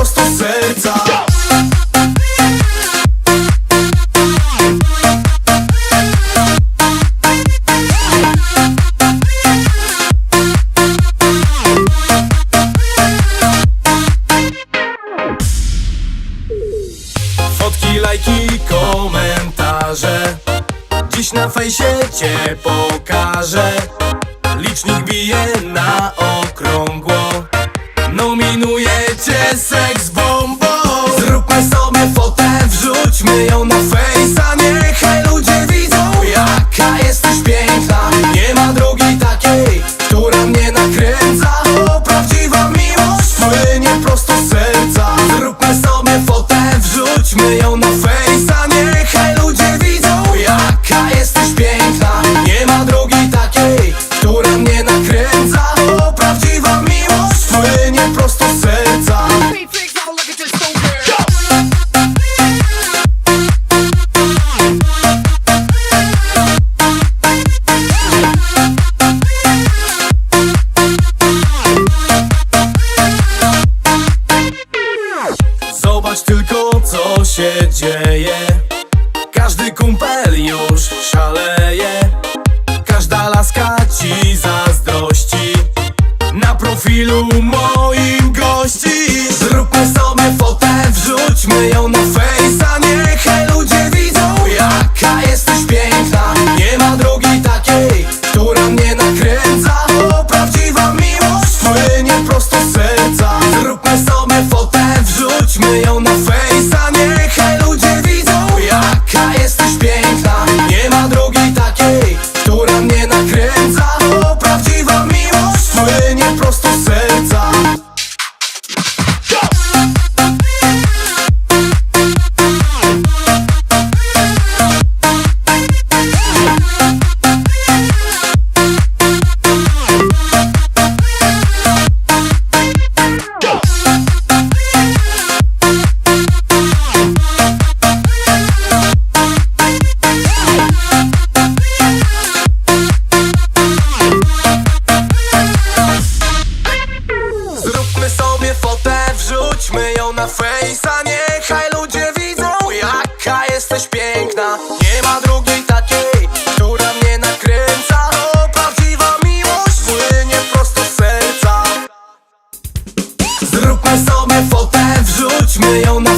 prosto z serca. Fotki, lajki, komentarze. Dziś na fejsie cię pokażę. Licznik bije na okrągło. Nominuję cię seks bombą. Zróbmy sobie fotę, wrzućmy ją na fejsa się dzieje. Każdy kumpel już szaleje. Każda laska ci zazdrości. Na profilu moim gości. Zróbmy sobie fotę, wrzućmy ją na fejsa Niechaj ludzie widzą jaka jesteś piękna. Nie ma drugiej takiej, która mnie nakręca. To prawdziwa miłość, płynie prosto z serca. Zróbmy sobie fotę, wrzućmy ją wrzućmy ją na fejsa Niechaj ludzie widzą jaka jesteś piękna. Nie ma drugiej takiej, która mnie nakręca. To prawdziwa miłość, płynie prosto z serca. Zróbmy sobie fotę, wrzućmy ją na